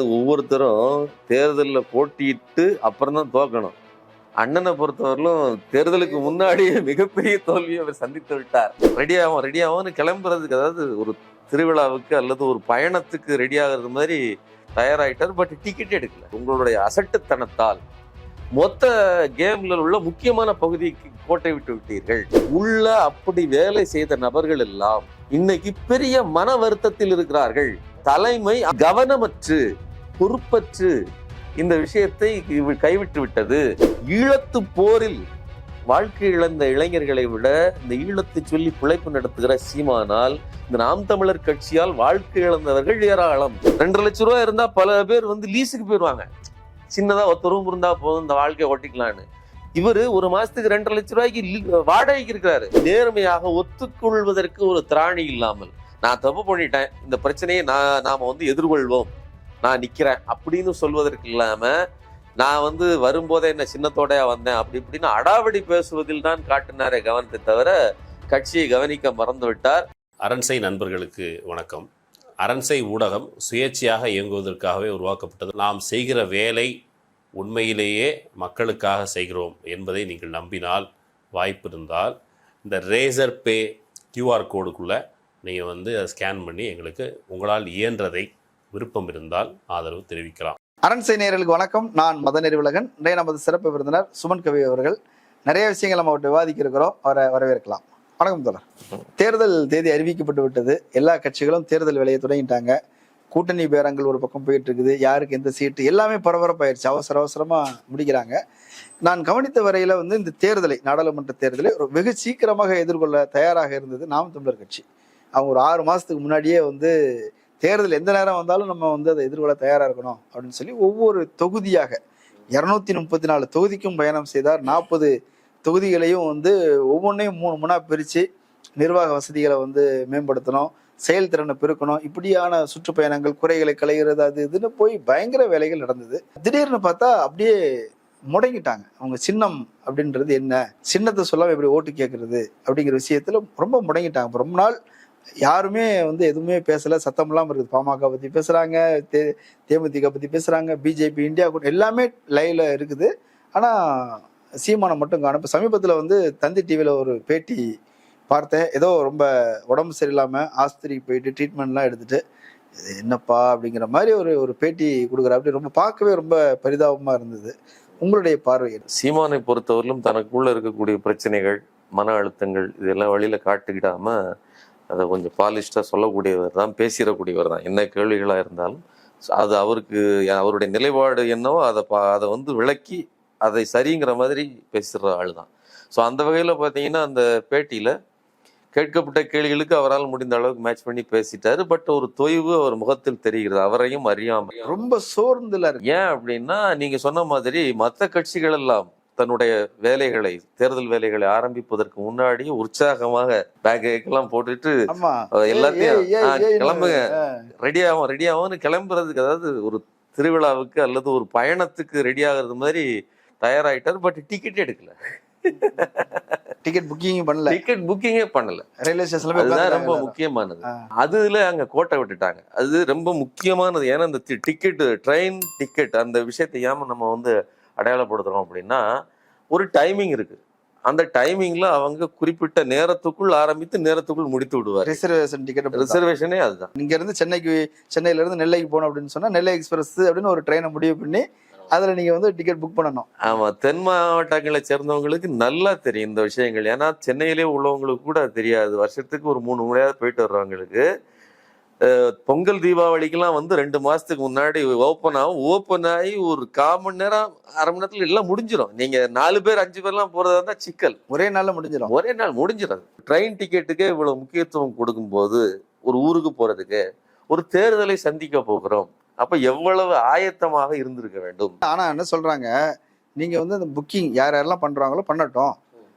ஒவ்வொருத்தரும் தேர்தலில் போட்டியிட்டு அப்புறம் தான் தோக்கணும். அண்ணனை பொறுத்தவரையிலும் தேர்தலுக்கு முன்னாடியே மிகப்பெரிய தோல்வியை அவர் சந்தித்து விட்டார். ரெடியாகும் ரெடியாகும்னு கிளம்புறதுக்கு அதாவது ஒரு திருவிழாவுக்கு அல்லது ஒரு பயணத்துக்கு ரெடி ஆகிறது மாதிரி தயாராயிட்டார். பட் டிக்கெட் எடுக்கல. உங்களுடைய அசட்டுத்தனத்தால் மொத்த கேம்ல உள்ள முக்கியமான பகுதிக்கு கோட்டை விட்டு விட்டீர்கள். உள்ள அப்படி வேலை செய்த நபர்கள் எல்லாம் இன்னைக்கு பெரிய மன வருத்தத்தில் இருக்கிறார்கள். தலைமை கவனமற்று பொறுப்பற்று இந்த விஷயத்தை கைவிட்டு விட்டது. ஈழத்து போரில் வாழ்க்கை இழந்த இளைஞர்களை விட இந்த ஈழத்தை சொல்லி பிழைப்பு நடத்துகிற சீமானால் இந்த நாம் தமிழர் கட்சியால் வாழ்க்கை இழந்தவர்கள் ஏராளம். ரெண்டு லட்சம் ரூபாய் இருந்தா பல பேர் வந்து லீஸுக்கு போயிடுவாங்க சின்னதா ஒத்த ரூம் இருந்தா போதும் இந்த வாழ்க்கையை ஓட்டிக்கலான்னு இவர் ஒரு மாசத்துக்கு ரெண்டரை லட்சம் ரூபாய்க்கு வாடகைக்கு இருக்கிறாரு. நேர்மையாக ஒத்துக்கொள்வதற்கு ஒரு திராணி இல்லாமல். நான் தப்பு பண்ணிட்டேன். இந்த பிரச்சனையை நான் நாம வந்து எதிர்கொள்வோம். நான் நிற்கிறேன் அப்படின்னு சொல்வதற்கு இல்லாமல் நான் வந்து வரும்போதே என்ன சின்னத்தோடையா வந்தேன் அப்படி இப்படின்னு அடாவடி பேசுவதில் தான் காட்டினாரே கவனத்தை தவிர கட்சியை கவனிக்க மறந்து விட்டார். அரண்சை நண்பர்களுக்கு வணக்கம். அரண்சை ஊடகம் சுயேட்சையாக இயங்குவதற்காகவே உருவாக்கப்பட்டது. நாம் செய்கிற வேலை உண்மையிலேயே மக்களுக்காக செய்கிறோம் என்பதை நீங்கள் நம்பினால் வாய்ப்பு இருந்தால் இந்த ரேசர் பே கியூஆர் கோடுக்குள்ளே நீங்கள் வந்து அதை ஸ்கேன் பண்ணி எங்களுக்கு உங்களால் இயன்றதை விருப்பம் இருந்தால் ஆதரவு தெரிவிக்கலாம். அரண்சை நேயர்களுக்கு வணக்கம். நான் மதன் அறிவுலகன் இன்றைய நமது சிறப்பு விருந்தினர் சுமன் கவி அவர்கள். நிறைய விஷயங்கள் நம்ம அவர்கிட்ட விவாதிக்க இருக்கிறோம் அவரை வரவேற்கலாம். வணக்கம் தோழர். தேர்தல் தேதி அறிவிக்கப்பட்டு விட்டது. எல்லா கட்சிகளும் தேர்தல் வேலையை தொடங்கிட்டாங்க. கூட்டணி பேரங்கள் ஒரு பக்கம் போயிட்டு இருக்குது. யாருக்கு எந்த சீட்டு? எல்லாமே பரபரப்பாயிடுச்சு அவசர அவசரமா முடிக்கிறாங்க. நான் கவனித்த வரையில வந்து இந்த தேர்தலை நாடாளுமன்ற தேர்தலை ஒரு வெகு சீக்கிரமாக எதிர்கொள்ள தயாராக இருந்தது நாம் தமிழர் கட்சி. அவங்க ஒரு ஆறு மாசத்துக்கு முன்னாடியே வந்து தேர்தல் எந்த நேரம் வந்தாலும் நம்ம வந்து அதை எதிர்கொள்ள தயாரா இருக்கணும் அப்படின்னு சொல்லி ஒவ்வொரு தொகுதியாக இரநூத்தி முப்பத்தி நாலு தொகுதிக்கும் பயணம் செய்தார். நாற்பது தொகுதிகளையும் வந்து ஒவ்வொன்றையும் மூணு மூணாக பிரித்து நிர்வாக வசதிகளை வந்து மேம்படுத்தணும் செயல்திறனை பெருக்கணும் இப்படியான சுற்றுப்பயணங்கள் குறைகளை களைகிறது அது இதுன்னு போய் பயங்கர வேலைகள் நடந்தது. திடீர்னு பார்த்தா அப்படியே முடங்கிட்டாங்க. அவங்க சின்னம் அப்படின்றது என்ன? சின்னத்தை சொல்லாமல் எப்படி ஓட்டு கேட்கறது அப்படிங்கிற விஷயத்துல ரொம்ப முடங்கிட்டாங்க. ரொம்ப நாள் யாருமே வந்து எதுவுமே பேசல. சத்தம் இல்லாமல் இருக்குது. பாமக பத்தி பேசுறாங்க தே தேமுதிக பத்தி பேசுறாங்க பிஜேபி இந்தியா கூட எல்லாமே லைவ்ல இருக்குது. ஆனா சீமானை மட்டும் காணும். இப்போ சமீபத்தில் வந்து தந்தி டிவியில் ஒரு பேட்டி பார்த்தேன். ஏதோ ரொம்ப உடம்பு சரியில்லாமல் ஆஸ்பத்திரிக்கு போயிட்டு ட்ரீட்மெண்ட்லாம் எடுத்துட்டு இது என்னப்பா அப்படிங்கிற மாதிரி ஒரு ஒரு பேட்டி கொடுக்குற அப்படி ரொம்ப பார்க்கவே ரொம்ப பரிதாபமாக இருந்தது. உங்களுடைய பார்வை சீமானை பொறுத்தவரையிலும் தனக்குள்ளே இருக்கக்கூடிய பிரச்சனைகள் மன அழுத்தங்கள் இதெல்லாம் வழியில் காட்டுக்கிடாமல் அதை கொஞ்சம் பாலிஷ்டா சொல்லக்கூடியவர் தான் பேசிடக்கூடியவர் தான். என்ன கேள்விகளா இருந்தாலும் அது அவருக்கு அவருடைய நிலைப்பாடு என்னவோ அதை பா அதை வந்து விளக்கி அதை சரிங்கிற மாதிரி பேசுற ஆள் தான் ஸோ அந்த வகையில் பார்த்தீங்கன்னா அந்த பேட்டியில் கேட்கப்பட்ட கேள்விகளுக்கு அவரால் முடிந்த அளவுக்கு மேட்ச் பண்ணி பேசிட்டாரு. பட் ஒரு தொய்வு அவர் முகத்தில் தெரிகிறது அவரையும் அறியாமல். ரொம்ப சோர்ந்துல ஏன் அப்படின்னா நீங்க சொன்ன மாதிரி மற்ற கட்சிகள் எல்லாம் தன்னுடைய வேலைகளை தேர்தல் வேலைகளை ஆரம்பிப்பதற்கு முன்னாடி உற்சாகமாக பேக்கெல்லாம் போட்டுட்டு எல்லாத்தையும் கிளம்புங்க ஆ. ரெடி ஆகும் ரெடி ஆகும்னு கிளம்புறதுக்கு அதாவது ஒரு திருவிழாவுக்கு அல்லது ஒரு பயணத்துக்கு ரெடி ஆகுறது மாதிரி தயாராயிட்டார் பட் டிக்கெட் எடுக்கல. டிக்கெட் புக்கிங் பண்ணல. டிக்கெட் புக்கிங்கே பண்ணல. ரயில்வே ஸ்டேஷன்ல அதுதான் ரொம்ப முக்கியமானது. அதுல அங்க கோட்டை விட்டுட்டாங்க. அது ரொம்ப முக்கியமானது. ஏன்னா இந்த டிக்கெட் ட்ரெயின் டிக்கெட் அந்த விஷயத்தை ஏம நம்ம வந்து அடையாளப்படுத்துறோம் அப்படின்னா ஒரு டைமிங் இருக்கு. அந்த டைமிங்ல அவங்க குறிப்பிட்ட நேரத்துக்குள் ஆரம்பித்து நேரத்துக்குள் முடித்து விடுவார். ரிசர்வேஷன் டிக்கெட் ரிசர்வேஷனே அதுதான். இங்க இருந்து சென்னைக்கு சென்னையில இருந்து நெல்லைக்கு போகணும் அப்படின்னு சொன்னா நெல்லை எக்ஸ்பிரஸ் அப்படின்னு ஒரு ட்ரெயினை முடிவு பண்ணி அதுல நீங்க வந்து டிக்கெட் புக் பண்ணணும். ஆமா தென் மாவட்டங்களை சேர்ந்தவங்களுக்கு நல்லா தெரியும் இந்த விஷயங்கள். ஏன்னா சென்னையிலே உள்ளவங்களுக்கு கூட தெரியாது. வருஷத்துக்கு ஒரு மூணு முறையாவது போயிட்டு வர்றவங்களுக்கு பொங்கல் தீபாவளிக்கெல்லாம் வந்து ரெண்டு மாசத்துக்கு முன்னாடி ஓப்பன் ஆகும். ஓப்பன் ஆகி ஒரு கால் மணி நேரம் அரை மணி நேரத்துல எல்லாம் முடிஞ்சிடும் நீங்க நாலு பேர் அஞ்சு பேர்லாம் போறதா இருந்தா சிக்கல். ஒரே நாள்ல முடிஞ்சிடும் ஒரே நாள் முடிஞ்சிடும் ட்ரெயின் டிக்கெட்டுக்கே இவ்வளவு முக்கியத்துவம் கொடுக்கும்போது ஒரு ஊருக்கு போறதுக்கு ஒரு தேர்தலை சந்திக்க போகிறோம். அப்ப எவ்வளவு ஆயத்தமாக இருந்திருக்க வேண்டும்? ஆனா என்ன சொல்றாங்க? நீங்க வந்து அந்த புக்கிங் யார் யாரெல்லாம் பண்றாங்களோ பண்ணட்டும்.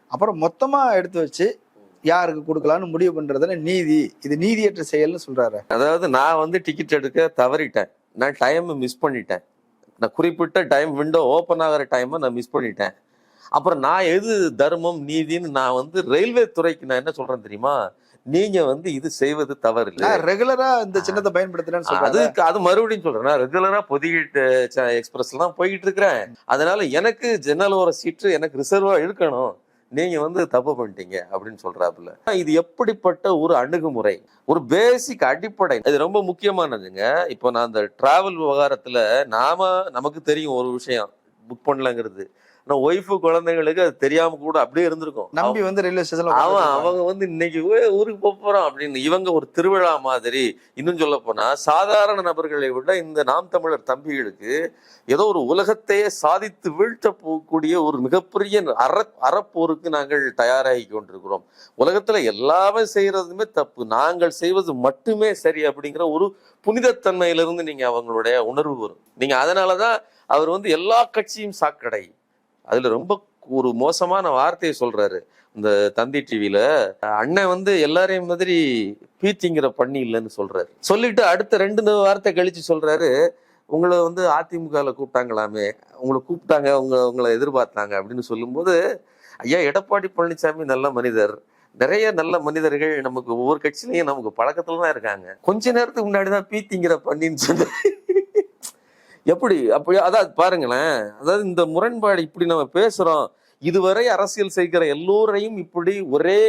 அப்புறம் மொத்தமா எடுத்து வச்சு யாருக்கு கொடுக்கலாம்னு முடிவு பண்றதுல நீதி. இது நீதியற்ற செயல்னு சொல்றாரு. அதாவது நான் வந்து டிக்கெட் எடுக்க தவறிட்டேன். நான் டைம் மிஸ் பண்ணிட்டேன். நான் குறிப்பிட்ட டைம் விண்டோ ஓப்பன் ஆகிற டைமை நான் மிஸ் பண்ணிட்டேன். அப்புறம் நான் எது தர்மம் நீதின்னு நான் வந்து ரயில்வே துறைக்கு நான் என்ன சொல்றேன் தெரியுமா? நீங்க வந்து இது செய்வது தவறு இல்லை ரெகுலரா இந்த சின்னத்தை பயன்படுத்துறேன்னு அதுக்கு அது மறுபடியும் சொல்றேன். நான் ரெகுலரா பொதிகிட்டு எக்ஸ்பிரஸ்ல தான் போயிட்டு இருக்கிறேன். அதனால எனக்கு ஜன்னல் ஓர சீட்டு எனக்கு ரிசர்வா இருக்கணும். நீங்க வந்து தப்பு பண்ணிட்டீங்க அப்படின்னு சொல்றாப்புல. இது எப்படிப்பட்ட ஒரு அணுகுமுறை? ஒரு பேசிக் அடிப்படை. இது ரொம்ப முக்கியமானதுங்க. இப்போ நான் அந்த டிராவல் விவகாரத்துல நாம நமக்கு தெரியும் ஒரு விஷயம். புக் பண்ணலங்கிறது. ஆனா ஒய்ஃபு குழந்தைங்களுக்கு அது தெரியாம கூட அப்படியே இருந்திருக்கும். நம்பி வந்து ரயில்வே ஸ்டேஷன்ல அவன் அவங்க வந்து இன்னைக்கு "ஓய், ஊருக்கு போறோம் அப்படின்னு இவங்க ஒரு திருவிழா மாதிரி இன்னும் சொல்ல போனா சாதாரண நபர்களை விட இந்த நாம் தமிழர் தம்பிகளுக்கு ஏதோ ஒரு உலகத்தையே சாதித்து வீழ்த்த போகக்கூடிய ஒரு மிகப்பெரிய அற அறப்போருக்கு நாங்கள் தயாராகி கொண்டிருக்கிறோம். உலகத்துல எல்லாமே செய்யறதுமே தப்பு. நாங்கள் செய்வது மட்டுமே சரி அப்படிங்கிற ஒரு புனிதத்தன்மையிலிருந்து நீங்க அவங்களுடைய உணர்வு வரும். நீங்க அதனாலதான் அவர் வந்து எல்லா கட்சியும் சாக்கடை. அதுல ரொம்ப ஒரு மோசமான வார்த்தையை சொல்றாரு. இந்த தந்தி டிவியில் அண்ணன் வந்து எல்லாரையும் மாதிரி பீச்சிங்கிற பண்ணி இல்லைன்னு சொல்றாரு. சொல்லிட்டு அடுத்த ரெண்டு வார்த்தை கழிச்சு சொல்றாரு உங்களை வந்து அதிமுகவில் கூப்பிட்டாங்களாமே உங்களை கூப்பிட்டாங்க உங்க உங்களை எதிர்பார்த்தாங்க அப்படின்னு சொல்லும்போது ஐயா எடப்பாடி பழனிசாமி நல்ல மனிதர். நிறைய நல்ல மனிதர்கள் நமக்கு ஒவ்வொரு கட்சியிலையும் நமக்கு பழக்கத்துல தான் இருக்காங்க. கொஞ்ச நேரத்துக்கு முன்னாடி தான் பீத்திங்கிற பண்ணின்னு சொன்ன எப்படி? அப்படி அதாவது பாருங்களேன். அதாவது இந்த முரண்பாடு இப்படி நம்ம பேசுறோம். இதுவரை அரசியல் செய்கிற எல்லோரையும் இப்படி ஒரே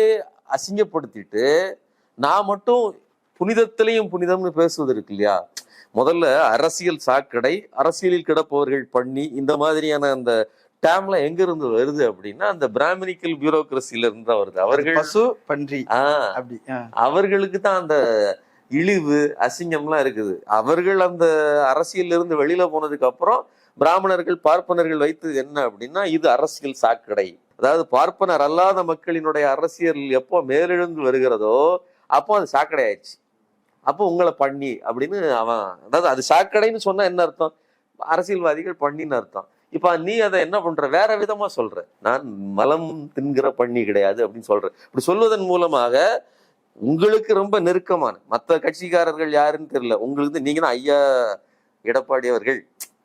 அசிங்கப்படுத்திட்டு நான் மட்டும் புனிதத்திலையும் புனிதம்னு பேசுவது இருக்கு இல்லையா? முதல்ல அரசியல் சாக்கடை அரசியலில் கிடப்பவர்கள் பண்ணி இந்த மாதிரியான அந்த டேம்ல எங்க இருந்து வருது அப்படின்னா அந்த பிராமணிக்கல் பியூரோக்ரஸில இருந்து தான் வருது. அவர்கள் பசு பன்றி. அவர்களுக்கு தான் அந்த இழிவு அசிங்கம்லாம் இருக்குது. அவர்கள் அந்த அரசியலிருந்து வெளியில போனதுக்கு அப்புறம் பிராமணர்கள் பார்ப்பனர்கள் வைத்தது என்ன அப்படின்னா இது அரசியல் சாக்கடை. அதாவது பார்ப்பனர் அல்லாத மக்களினுடைய அரசியல் எப்போ மேலெழுந்து வருகிறதோ அப்போ அது சாக்கடை ஆயிடுச்சு. அப்போ உங்களை பண்ணி அப்படின்னு அவன் அதாவது அது சாக்கடைன்னு சொன்னா என்ன அர்த்தம்? அரசியல்வாதிகள் பண்ணின்னு அர்த்தம். இப்ப நீ அதை என்ன பண்ற? வேற விதமா சொல்ற. நான் மலம் தின்கிற பண்ணி கிடையாது அப்படின்னு சொல்ற. இப்படி சொல்வதன் மூலமாக உங்களுக்கு ரொம்ப நெருக்கமான மற்ற கட்சிக்காரர்கள் யாருன்னு தெரியல உங்களுக்கு நீங்க தான் ஐயா எடப்பாடி அவர்கள்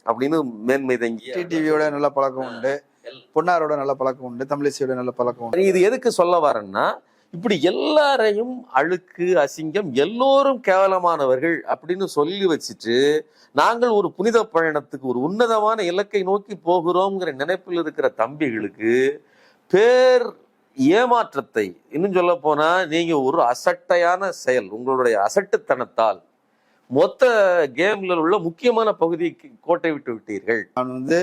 அப்படின்னு மேன்மை தங்கி டிடிவியோட நல்ல பழக்கம் உண்டு. பொன்னாரோட நல்ல பழக்கம் உண்டு. தமிழிசையோட நல்ல பழக்கம் உண்டு. இது எதுக்கு சொல்ல வரேன்னா இப்படி எல்லாரையும் அழுக்கு அசிங்கம் எல்லோரும் கேவலமானவர்கள் அப்படின்னு சொல்லி வச்சுட்டு நாங்கள் ஒரு புனித பயணத்துக்கு ஒரு உன்னதமான இலக்கை நோக்கி போகிறோங்கிற நினைப்பில் இருக்கிற தம்பிகளுக்கு பேர் ஏமாற்றத்தை. இன்னும் சொல்ல போனால் நீங்கள் ஒரு அசட்டையான செயல் உங்களுடைய அசட்டுத்தனத்தால் மொத்த கேம்ல உள்ள முக்கியமான பகுதிக்கு கோட்டை விட்டு விட்டீர்கள். நான் வந்து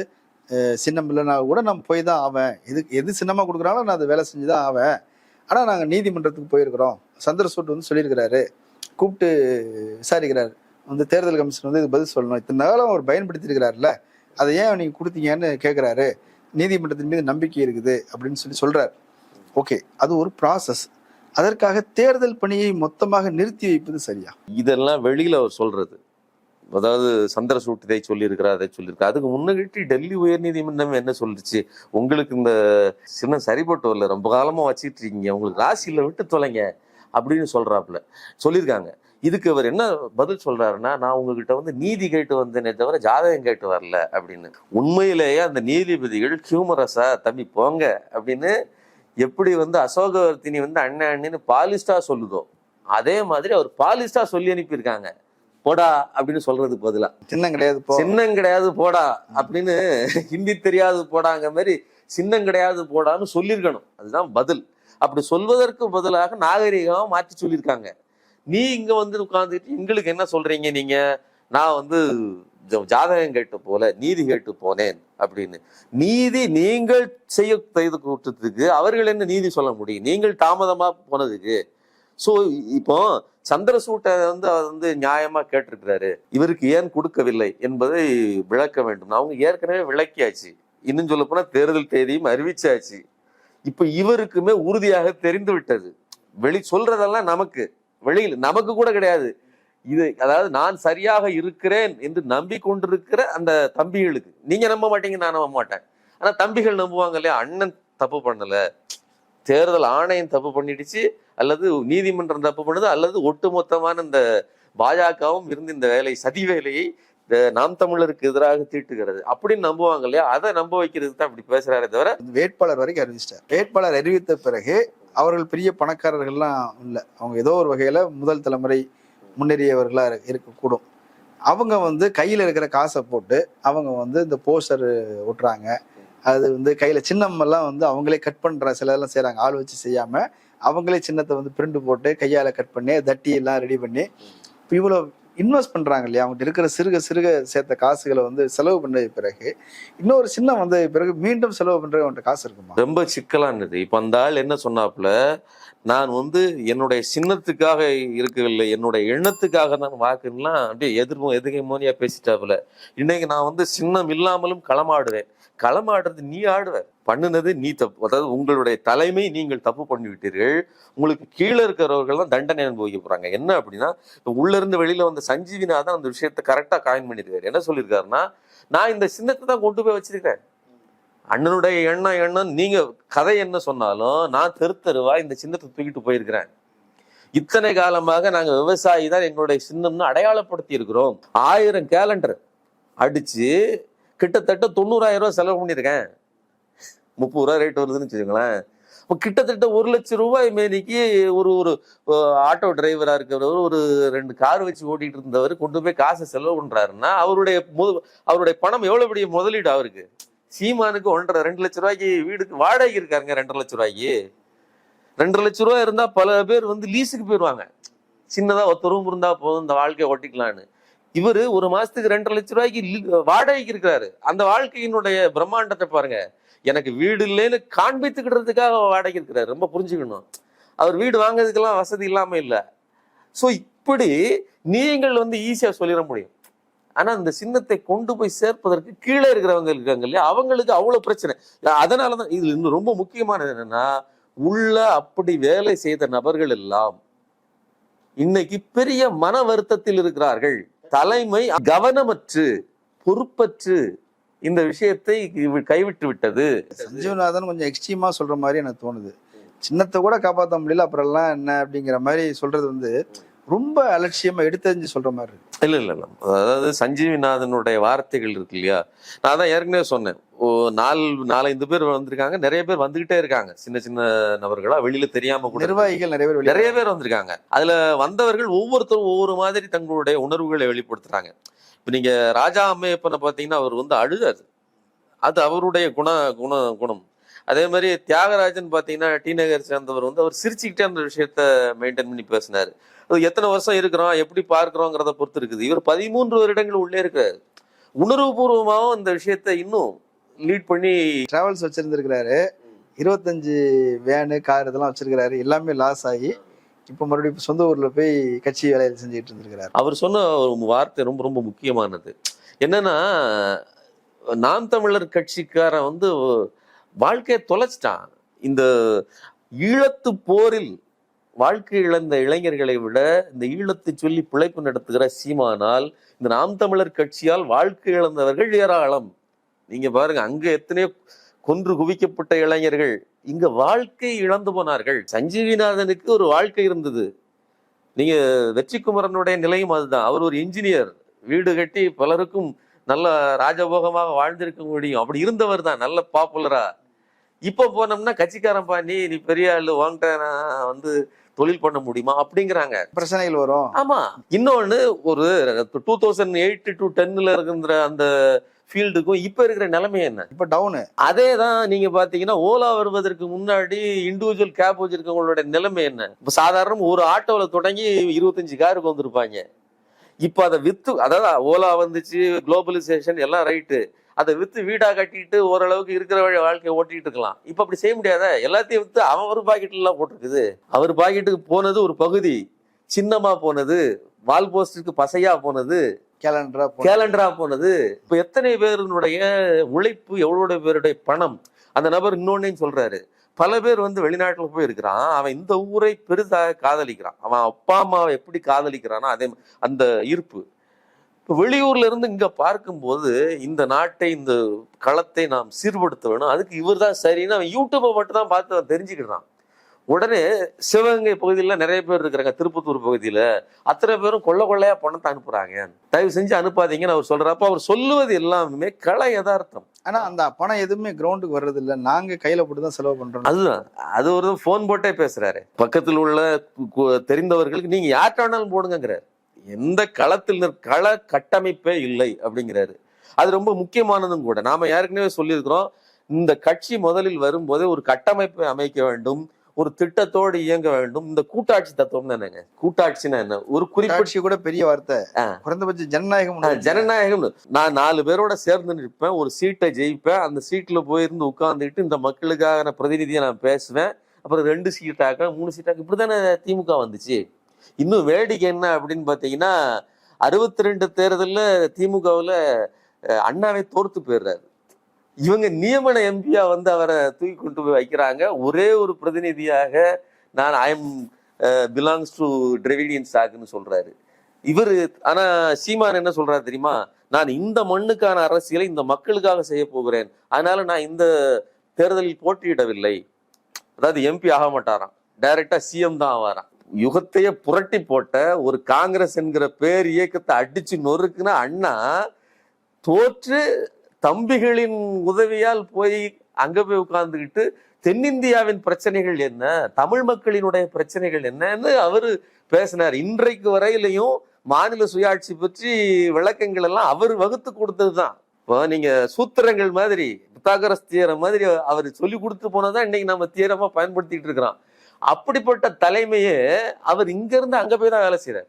சின்னம் இல்லைனா கூட நான் போய் தான் ஆவேன். எது எது சின்னமாக கொடுக்குறாங்களோ நான் அதை வேலை செஞ்சு தான் ஆவேன். ஆனால் நாங்கள் நீதிமன்றத்துக்கு போயிருக்கிறோம். சந்திரசூட் வந்து சொல்லியிருக்கிறாரு. கூப்பிட்டு விசாரிக்கிறாரு. வந்து தேர்தல் கமிஷன் வந்து இது பதில் சொல்லணும். இத்தனை நாளும் அவர் பயன்படுத்தியிருக்கிறாருல்ல. அதை ஏன் நீங்கள் கொடுத்தீங்கன்னு கேட்குறாரு நீதிமன்றத்தின் மீது நம்பிக்கை இருக்குது அப்படின்னு சொல்லி சொல்கிறார் ஓகே அது ஒரு ப்ராசஸ் அதற்காக தேர்தல் பணியை மொத்தமாக நிறுத்தி வைப்பது சரியா? இதெல்லாம் வெளியில் அவர் சொல்றது. அதாவது சந்திரசூட் இதை சொல்லியிருக்கிறார் அதை சொல்லியிருக்கா அதுக்கு முன்னிட்டு டெல்லி உயர்நீதிமன்றம் என்ன சொல்லிச்சு? உங்களுக்கு இந்த சின்னம் சரிப்பட்டு வரல ரொம்ப காலமாக வச்சுட்டு இருக்கீங்க. உங்களுக்கு ராசியில் விட்டு தொலைங்க அப்படின்னு சொல்கிறாப்புல சொல்லியிருக்காங்க. இதுக்கு அவர் என்ன பதில் சொல்றாருன்னா நான் உங்ககிட்ட வந்து நீதி கேட்டு வந்தேனே தவிர ஜாதகம் கேட்டு வரல அப்படின்னு. உண்மையிலேயே அந்த நீதிபதிகள் ஹியூமரஸா? தம்பி போங்க அப்படின்னு எப்படி வந்து அசோகவர்த்தினி வந்து அண்ணன் அண்ணன்னு பாலிஸ்டா சொல்லுதோ அதே மாதிரி அவர் பாலிஸ்டா சொல்லி அனுப்பியிருக்காங்க. போடா அப்படின்னு சொல்றதுக்கு பதிலா. சின்னம் கிடையாது சின்னம் கிடையாது போடா அப்படின்னு ஹிந்தி தெரியாது போடாங்க மாதிரி சின்னம் கிடையாது போடான்னு சொல்லியிருக்கணும். அதுதான் பதில். அப்படி சொல்வதற்கு பதிலாக நாகரிகமா மாற்றி சொல்லியிருக்காங்க. நீ இங்க வந்து உட்கார்ந்துட்டு எங்களுக்கு என்ன சொல்றீங்க நீங்க? நான் வந்து ஜாதகம் கேட்டு போல நீதி கேட்டு போனேன். அப்படின்னு. நீதி நீங்கள் செய்ய செய்த குற்றத்துக்கு அவர்கள் என்ன நீதி சொல்ல முடியும்? நீங்கள் தாமதமா போனதுக்கு. ஸோ இப்போ சந்திரசூட்டை வந்து அவர் வந்து நியாயமா கேட்டிருக்கிறாரு. இவருக்கு ஏன் கொடுக்கவில்லை என்பதை விளக்க வேண்டும். அவங்க ஏற்கனவே விளக்கியாச்சு. இன்னும் சொல்ல போனா தேர்தல் தேதியும் அறிவிச்சாச்சு. இப்ப இவருக்குமே உறுதியாக தெரிந்து விட்டது. வெளி சொல்றதெல்லாம் நமக்கு. வெளியில் நமக்கு கூட கிடையாது. இது அதாவது நான் சரியாக இருக்கிறேன் என்று நம்பிக்கொண்டிருக்கிற அந்த தம்பிகளுக்கு. நீங்க நம்ப மாட்டீங்க நான் நம்ப மாட்டேன். ஆனா தம்பிகள் நம்புவாங்க இல்லையா? அண்ணன் தப்பு பண்ணல. தேர்தல் ஆணையம் தப்பு பண்ணிடுச்சு அல்லது நீதிமன்றம் தப்பு பண்ணுது அல்லது ஒட்டுமொத்தமான இந்த பாஜகவும் இருந்து இந்த வேலை சதி வேலையை இந்த நாம் தமிழருக்கு எதிராக தீட்டுகிறது. அப்படின்னு நம்புவாங்க இல்லையா? அதை நம்ப வைக்கிறது தான் இப்படி பேசுறாரே தவிர வேட்பாளர் வரைக்கும் அறிவிச்சிட்டார். வேட்பாளர் அறிவித்த பிறகு அவர்கள் பெரிய பணக்காரர்கள்லாம் இல்லை. அவங்க ஏதோ ஒரு வகையில முதல் தலைமுறை முன்னேறியவர்களாக இருக்கக்கூடும். அவங்க வந்து கையில் இருக்கிற காசை போட்டு அவங்க வந்து இந்த போஸ்டர் ஒட்டுறாங்க. அது வந்து கையில் சின்னம் எல்லாம் வந்து அவங்களே கட் பண்ணுற சிலதெல்லாம் செய்கிறாங்க ஆள் வச்சு செய்யாமல் அவங்களே சின்னத்தை வந்து பிரிண்ட் போட்டு கையால் கட் பண்ணி தட்டி எல்லாம் ரெடி பண்ணி இப்போ இன்வெஸ்ட் பண்ணுறாங்க இல்லையா? அவங்ககிட்ட இருக்கிற சிறுக சிறுக சேர்த்த காசுகளை வந்து செலவு பண்ண பிறகு இன்னொரு சின்னம் வந்த பிறகு மீண்டும் செலவு பண்ணுற அவன்கிட்ட காசு இருக்குமா? ரொம்ப சிக்கலானது. இப்போ அந்த ஆள் என்ன சொன்னாப்புல நான் வந்து என்னுடைய சின்னத்துக்காக இருக்கவில்லை என்னுடைய எண்ணத்துக்காக தான் வாக்குன்னா அப்படியே எதிர்மோ எதிர்கை மோனியாக பேசிட்டாப்புல. இன்னைக்கு நான் வந்து சின்னம் இல்லாமலும் களமாடுவேன். களமாடுறது நீ ஆடுவ. பண்ணுனது நீ தப்பு. அதாவது உங்களுடைய தலைமை நீங்கள் தப்பு பண்ணிவிட்டீர்கள். உங்களுக்கு கீழே இருக்கிறவர்கள் தான் தண்டனை அனுபவிக்க போகிறாங்க என்ன அப்படின்னா உள்ளேருந்து உள்ள இருந்து சஞ்சீவினா வந்த அந்த விஷயத்தை கரெக்டாக காயின் பண்ணியிருக்காரு. என்ன சொல்லியிருக்காருன்னா நான் இந்த சின்னத்தை தான் கொண்டு போய் வச்சிருக்கேன் அண்ணனுடைய எண்ணம் எண்ணம் நீங்கள் கதை என்ன சொன்னாலும் நான் தெரு தெருவா இந்த சின்னத்தை தூக்கிட்டு போயிருக்கிறேன். இத்தனை காலமாக நாங்கள் விவசாயி தான் எங்களுடைய சின்னம்னு அடையாளப்படுத்தி இருக்கிறோம். ஆயிரம் கேலண்டர் அடித்து கிட்டத்தட்ட தொண்ணூறாயிரம் ரூபா செலவு பண்ணியிருக்கேன். முப்பது ரூபா ரேட் வருதுன்னு வச்சுக்கோங்களேன். இப்போ கிட்டத்தட்ட ஒரு லட்சம் ரூபாய் மேனிக்கு ஒரு ஒரு ஆட்டோ டிரைவராக இருக்கிறவர் ஒரு ரெண்டு கார் வச்சு ஓட்டிகிட்டு இருந்தவர் கொண்டு போய் காசை செலவு பண்ணுறாருன்னா அவருடைய மு- அவருடைய பணம் எவ்வளோ பெரிய முதலீடு அவருக்கு? சீமானுக்கு ஒன்றரை ரெண்டு லட்ச ரூபாய்க்கு வீடுக்கு வாடகை இருக்காருங்க ரெண்டரை லட்ச ரூபாய்க்கு. ரெண்டரை லட்ச ரூபாய் இருந்தால் பல பேர் வந்து லீஸுக்கு போயிடுவாங்க சின்னதாக ஒத்த ரூம் இருந்தால் போதும் இந்த வாழ்க்கையை ஓட்டிக்கலான்னு இவர் ஒரு மாதத்துக்கு ரெண்டரை லட்ச ரூபாய்க்கு வாடகைக்கு இருக்கிறாரு. அந்த வாழ்க்கையினுடைய பிரம்மாண்டத்தை பாருங்கள் எனக்கு வீடு இல்லைன்னு காண்பித்துக்கிடுறதுக்காக வாடகை இருக்கிறார். ரொம்ப புரிஞ்சுக்கணும். அவர் வீடு வாங்குறதுக்கெல்லாம் வசதி இல்லாமல் இல்லை. ஸோ இப்படி நீங்கள் வந்து ஈஸியாக சொல்லிட முடியும். ஆனால் இந்த சின்னத்தை கொண்டு போய் சேர்ப்பதற்கு கீழே இருக்கிறவங்க இருக்காங்க இல்லையா? அவங்களுக்கு அவ்வளோ பிரச்சனை. அதனாலதான் இதில் இன்னும் ரொம்ப முக்கியமானது என்னன்னா உள்ள அப்படி வேலை செய்த நபர்கள் எல்லாம் இன்னைக்கு பெரிய மன வருத்தத்தில் இருக்கிறார்கள். தலைமை கவனமற்று பொறுப்பற்று இந்த விஷயத்தை கைவிட்டு விட்டது. சஞ்சீவநாதன் கொஞ்சம் எக்ஸ்ட்ரீமா சொல்ற மாதிரி எனக்கு தோணுது. சின்னத்தை கூட காப்பாற்ற முடியல அப்புறம் எல்லாம் என்ன அப்படிங்கிற மாதிரி சொல்றது வந்து ரொம்ப அலட்சியமா எடுத்தறிஞ்சு சொல்ற மாதிரி இருக்கு. இல்ல இல்ல இல்ல. அதாவது சஞ்சீவிநாதனுடைய வார்த்தைகள் இருக்கு இல்லையா? நான் தான் ஏற்கனவே சொன்னேன். நாலு நாலஞ்சு பேர் வந்திருக்காங்க நிறைய பேர் வந்துகிட்டே இருக்காங்க. சின்ன சின்ன நபர்களா வெளியில தெரியாம கூட நிர்வாகிகள் நிறைய பேர் நிறைய பேர் வந்திருக்காங்க. அதுல வந்தவர்கள் ஒவ்வொருத்தரும் ஒவ்வொரு மாதிரி தங்களுடைய உணர்வுகளை வெளிப்படுத்துறாங்க. இப்ப நீங்க ராஜா அம்மையப்பனை பாத்தீங்கன்னா அவர் வந்து அழுதாரு. அது அவருடைய குண குண குணம். அதே மாதிரி தியாகராஜன் பாத்தீங்கன்னா டி நகர் சேர்ந்தவர் வந்து அவர் சிரிச்சுக்கிட்டே அந்த விஷயத்த மெயின்டைன் பண்ணி பேசினாரு. அது எத்தனை வருஷம் இருக்கிறோம் எப்படி பார்க்கிறோங்கிறத பொறுத்து இருக்குது. இவர் பதிமூன்று வருடங்கள் உள்ளே இருக்கிறாரு. உணர்வுபூர்வமாகவும் இந்த விஷயத்த இன்னும் லீட் பண்ணி டிராவல்ஸ் வச்சிருந்துருக்கிறாரு. இருபத்தஞ்சு வேனு கார் இதெல்லாம் வச்சிருக்கிறாரு. எல்லாமே லாஸ் ஆகி இப்ப மறுபடியும் சொந்த ஊர்ல போய் கட்சி வேலையில் செஞ்சுட்டு இருந்திருக்கிறாரு. அவர் சொன்ன ஒரு வார்த்தை ரொம்ப ரொம்ப முக்கியமானது. என்னன்னா நாம் தமிழர் கட்சிக்காரன் வந்து வாழ்க்கையை தொலைச்சிட்டான். இந்த ஈழத்து போரில் வாழ்க்கை இழந்த இளைஞர்களை விட இந்த ஈழத்தை சொல்லி பிழைப்பு நடத்துகிற சீமானால் இந்த நாம் தமிழர் கட்சியால் வாழ்க்கை இழந்தவர்கள் ஏராளம். நீங்க பாருங்க அங்க எத்தனையோ கொன்று குவிக்கப்பட்ட இளைஞர்கள் இங்க வாழ்க்கை இழந்து போனார்கள். சஞ்சீவிநாதனுக்கு ஒரு வாழ்க்கை இருந்தது. நீங்க வெற்றிக்குமரனுடைய நிலையும் அதுதான். அவர் ஒரு இன்ஜினியர் வீடு கட்டி பலருக்கும் நல்ல ராஜபோகமாக வாழ்ந்திருக்க முடியும். அப்படி இருந்தவர் தான் நல்ல பாப்புலரா இப்ப போனோம்னா கட்சிக்காரன் பா நீ நீ பெரிய ஆளு வாங்கிட்ட நான் வந்து தொழில் பண்ண முடியுமா அப்படிங்கிறாங்க. பிரச்சனைகள் வரும். ஆமா. இன்னொன்னு ஒரு டூ தௌசண்ட் எயிட் டு டென்ல இருக்கிற அந்த ஃபீல்டுக்கும் இப்ப இருக்கிற நிலைமை என்ன? இப்ப டவுனு அதே தான் நீங்க பாத்தீங்கன்னா ஓலா வருவதற்கு முன்னாடி இண்டிவிஜுவல் கேப் வச்சிருக்கவங்களோட நிலைமை என்ன? இப்ப சாதாரண ஒரு ஆட்டோல தொடங்கி இருபத்தஞ்சு காருக்கு வந்திருப்பாங்க. இப்ப அதை வித்து அதாவது ஓலா வந்துச்சு குளோபலைசேஷன் எல்லாம் ரைட்டு அதை வித்து வீடா கட்டிட்டு ஓரளவுக்கு இருக்கிற வழி வாழ்க்கையை ஓட்டிட்டு இருக்கலாம். இப்ப அப்படி செய்ய முடியாத? எல்லாத்தையும் வித்து அவன் ஒரு பாக்கெட்ல எல்லாம் போட்டிருக்குது. அவர் பாக்கெட்டுக்கு போனது ஒரு பகுதி. சின்னமா போனது. வால் போஸ்டுக்கு பசையா போனது. கேலண்டரா கேலண்டரா போனது. இப்ப எத்தனை பேருடைய உழைப்பு எவ்வளவு பேருடைய பணம்? அந்த நபர் இன்னொன்னையும் சொல்றாரு. பல பேர் வந்து வெளிநாட்டுல போய் இருக்கிறான் அவன் இந்த ஊரை பெரிதாக காதலிக்கிறான். அவன் அப்பா அம்மாவை எப்படி காதலிக்கிறானோ அதே அந்த ஈர்ப்பு. இப்போ வெளியூர்ல இருந்து இங்க பார்க்கும்போது இந்த நாட்டை இந்த களத்தை நாம் சீர்படுத்த வேணும். அதுக்கு இவர் தான் சரின்னு அவன் யூடியூப்பை மட்டும் தான் பார்த்து அவன் தெரிஞ்சுக்கிட்டான் உடனே சிவகங்கை பகுதியில் நிறைய பேர் இருக்கிறாங்க. திருப்பத்தூர் பகுதியில. அத்தனை பேரும் கொள்ள கொள்ளையா பணத்தை அனுப்புறாங்க. தயவு செஞ்சு அனுப்பாதீங்கன்னு அவர் சொல்றப்ப அவர் சொல்லுவது எல்லாமே கள யதார்த்தம். ஆனா அந்த பணம் எதுவுமே கிரவுண்டுக்கு வர்றது இல்ல நாங்க கையில போட்டு தான் செலவு பண்றோம். அதுதான். அது ஒரு ஃபோன் போட்டே பேசுறாரு. பக்கத்தில் உள்ள தெரிந்தவர்களுக்கு நீங்க யார்கிட்ட வேணாலும் போடுங்கிறாரு எந்த களத்தில் கள கட்டமைப்பே இல்லை அப்படிங்கிறாரு. அது ரொம்ப முக்கியமானதும் கூட. நாம ஏற்கனவே சொல்லியிருக்கிறோம் இந்த கட்சி முதலில் வரும்போதே ஒரு கட்டமைப்பை அமைக்க வேண்டும் ஒரு திட்டத்தோடு இயங்க வேண்டும். இந்த கூட்டாட்சி தத்துவம் என்னங்க கூட்டாட்சினா என்ன? ஒரு குறிப்பிட்ட கூட்டாட்சி கூட பெரிய வார்த்தை. குறைந்தபட்ச ஜனநாயகம் ஜனநாயகம் நான் நாலு பேரோட சேர்ந்து நிற்பேன் ஒரு சீட்டை ஜெயிப்பேன் அந்த சீட்ல போயிருந்து உட்கார்ந்துக்கிட்டு இந்த மக்களுக்காக நான் பிரதிநிதியா நான் பேசுவேன். அப்புறம் ரெண்டு சீட்டாக்க மூணு சீட்டாக்க இப்படிதானே திமுக வந்துச்சு? இன்னும் வேடிக்கை என்ன அப்படின்னு பார்த்தீங்கன்னா அறுபத்தி ரெண்டு தேர்தல்ல திமுகவுல அண்ணாவை தோர்த்து போயிடுறாரு. இவங்க நியமன எம்பியா வந்து அவரை தூக்கி கொண்டு போய் வைக்கிறாங்க. ஒரே ஒரு பிரதிநிதியாக நான் I am belongs to Dravidian சாக்குன்னு சொல்றாரு. இவர் ஆனா சீமான் என்ன சொல்றாரு தெரியுமா? நான் இந்த மண்ணுக்கான அரசியலை இந்த மக்களுக்காக செய்ய போகிறேன். அதனால நான் இந்த தேர்தலில் போட்டியிடவில்லை. அதாவது எம்பி ஆக மாட்டாராம். டைரக்டா சிஎம் தான் ஆவாராம். யுகத்தையே புரட்டி போட்ட ஒரு காங்கிரஸ் என்கிற பேர் இயக்கத்தை அடிச்சு நொறுக்குன அண்ணா தோற்று தம்பிகளின் உதவியால் போய் அங்க போய் உட்கார்ந்துக்கிட்டு தென்னிந்தியாவின் பிரச்சனைகள் என்ன? தமிழ் மக்களினுடைய பிரச்சனைகள் என்னன்னு அவரு பேசினார். இன்றைக்கு வரையிலையும் மாநில சுயாட்சி பற்றி விளக்கங்கள் எல்லாம் அவர் வகுத்து கொடுத்தது தான் இப்போ நீங்க சூத்திரங்கள் மாதிரி புத்தாகரஸ் தியரம் மாதிரி அவர் சொல்லி கொடுத்து போனதான் இன்னைக்கு நம்ம தியரமா பயன்படுத்திட்டு இருக்கிறோம் அப்படிப்பட்ட தலைமையே அவர் இங்கேருந்து அங்கே போய் தான் வேலை செய்கிறார்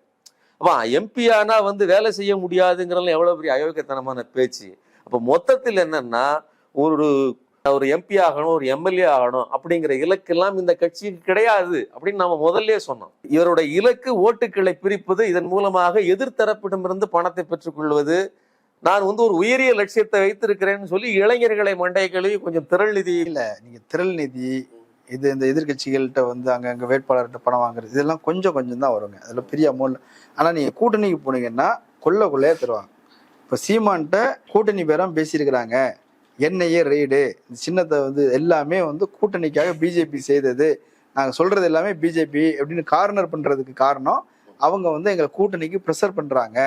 அப்போ எம்பியானா வந்து வேலை செய்ய முடியாதுங்கிறதுல எவ்வளோ பெரிய அயோக்கியத்தனமான பேச்சு. அப்போ மொத்தத்தில் என்னன்னா ஒரு ஒரு எம்பி ஆகணும் ஒரு எம்எல்ஏ ஆகணும் அப்படிங்கிற இலக்கெல்லாம் இந்த கட்சிக்கு கிடையாது அப்படின்னு நம்ம முதல்ல சொன்னோம். இவரோட இலக்கு ஓட்டுக்களை பிரிப்பது இதன் மூலமாக எதிர்த்தரப்பிடமிருந்து பணத்தை பெற்றுக்கொள்வது. நான் வந்து ஒரு உயரிய லட்சியத்தை வைத்திருக்கிறேன்னு சொல்லி இளைஞர்களை மண்டைகளையும் கொஞ்சம் திரள் நிதி நீங்கள் திரள் நிதி இது இந்த எதிர்க்கட்சிகள்கிட்ட வந்து அங்கங்கே வேட்பாளர்கிட்ட பணம் வாங்குறது இதெல்லாம் கொஞ்சம் கொஞ்சம் தான் வருங்க. அதில் பெரிய அமௌண்ட் ஆனால் நீங்கள் கூட்டணிக்கு போனீங்கன்னா கொள்ள தருவாங்க. இப்போ சீமான்ட்ட கூட்டணி பேரம் பேசியிருக்கிறாங்க. NIA raid. இந்த சின்னத்தை வந்து எல்லாமே வந்து கூட்டணிக்காக பிஜேபி செய்தது. நாங்கள் சொல்கிறது எல்லாமே பிஜேபி அப்படின்னு கார்னர் பண்ணுறதுக்கு காரணம் அவங்க வந்து எங்களை கூட்டணிக்கு ப்ரெஷர் பண்ணுறாங்க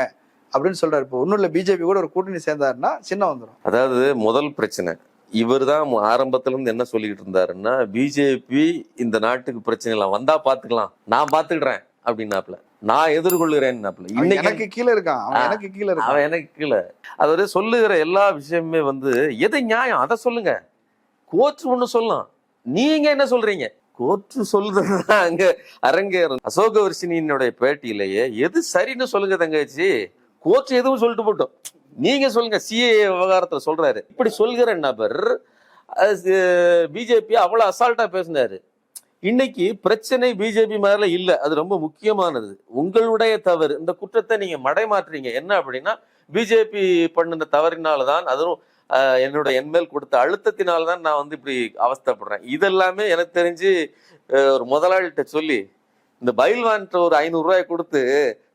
அப்படின்னு சொல்கிறார் இப்போ ஒன்றும் இல்லை பிஜேபி கூட ஒரு கூட்டணி சேர்ந்தாருன்னா சின்ன வந்துடும் அதாவது முதல் பிரச்சனை இவர் தான் ஆரம்பத்துல இருந்து என்ன சொல்லிட்டு இருந்தாருன்னா பிஜேபி இந்த நாட்டுக்கு பிரச்சனை இல்லை வந்தா பாத்துக்கலாம். நான் பாத்துக்கிறேன். அப்படின்னாப்ல. நான் எதிர்கொள்கிறேன்னாப்ல. இன்னைக்கு எனக்கு கீழே இருக்கான். எனக்கு கீழே இருக்கான். அவன் எனக்கு கீழே. அவரு சொல்லுகிற எல்லா விஷயமுமே வந்து எது நியாயம்? அதை சொல்லுங்க. கோர்ட் ஒண்ணு சொல்லலாம். நீங்க என்ன சொல்றீங்க? கோர்ட் சொல்றதுதான் அங்க அரங்கேறும். அசோக வர்ஷினியினுடைய பேட்டியிலேயே எது சரின்னு சொல்லுங்க தங்கச்சி. கோர்ட் எதுவும் சொல்லிட்டு போட்டோம். நீங்க சொல்லுங்க சிஏ விவகாரத்தில் சொல்றாரு. இப்படி சொல்கிற நபர் பிஜேபி அவ்வளோ அசால்ட்டா பேசினாரு. இன்னைக்கு பிரச்சனை பிஜேபி மேல இல்ல அது ரொம்ப முக்கியமானது. உங்களுடைய தவறு இந்த குற்றத்தை நீங்க மடைமாற்றுறீங்க என்ன அப்படின்னா பிஜேபி பண்ணின தவறினால்தான் அதுவும் என்னோட என்மேல் கொடுத்த அழுத்தத்தினால்தான் நான் வந்து இப்படி அவஸ்தைப்படுறேன். இதெல்லாமே எனக்கு தெரிஞ்சு ஒரு முதலாளிகிட்ட சொல்லி இந்த பைல்வான்ட்ட ஒரு ஐநூறு ரூபாய் கொடுத்து